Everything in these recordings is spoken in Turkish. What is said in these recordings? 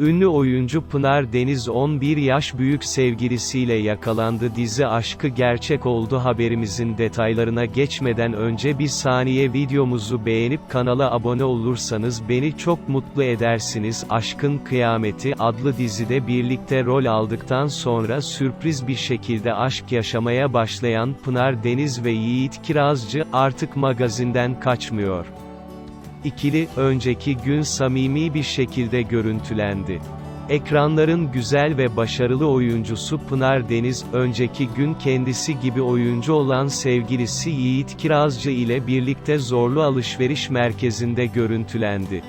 Ünlü oyuncu Pınar Deniz 11 yaş büyük sevgilisiyle yakalandı dizi aşkı gerçek oldu haberimizin detaylarına geçmeden önce bir saniye videomuzu beğenip kanala abone olursanız beni çok mutlu edersiniz. Aşkın Kıyameti adlı dizide birlikte rol aldıktan sonra sürpriz bir şekilde aşk yaşamaya başlayan Pınar Deniz ve Yiğit Kirazcı artık magazinden kaçmıyor. İkili, önceki gün samimi bir şekilde görüntülendi. Ekranların güzel ve başarılı oyuncusu Pınar Deniz, önceki gün kendisi gibi oyuncu olan sevgilisi Yiğit Kirazcı ile birlikte zorlu alışveriş merkezinde görüntülendi.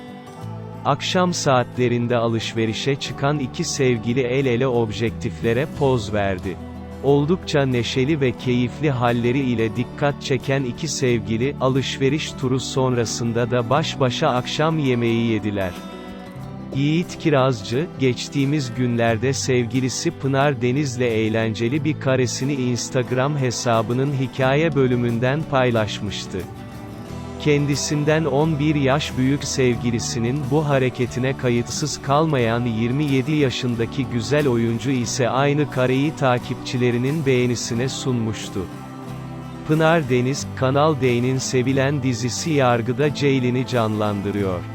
Akşam saatlerinde alışverişe çıkan iki sevgili el ele objektiflere poz verdi. Oldukça neşeli ve keyifli halleri ile dikkat çeken iki sevgili, alışveriş turu sonrasında da baş başa akşam yemeği yediler. Yiğit Kirazcı, geçtiğimiz günlerde sevgilisi Pınar Deniz'le eğlenceli bir karesini Instagram hesabının hikaye bölümünden paylaşmıştı. Kendisinden 11 yaş büyük sevgilisinin bu hareketine kayıtsız kalmayan 27 yaşındaki güzel oyuncu ise aynı kareyi takipçilerinin beğenisine sunmuştu. Pınar Deniz, Kanal D'nin sevilen dizisi Yargıda Ceylin'i canlandırıyor.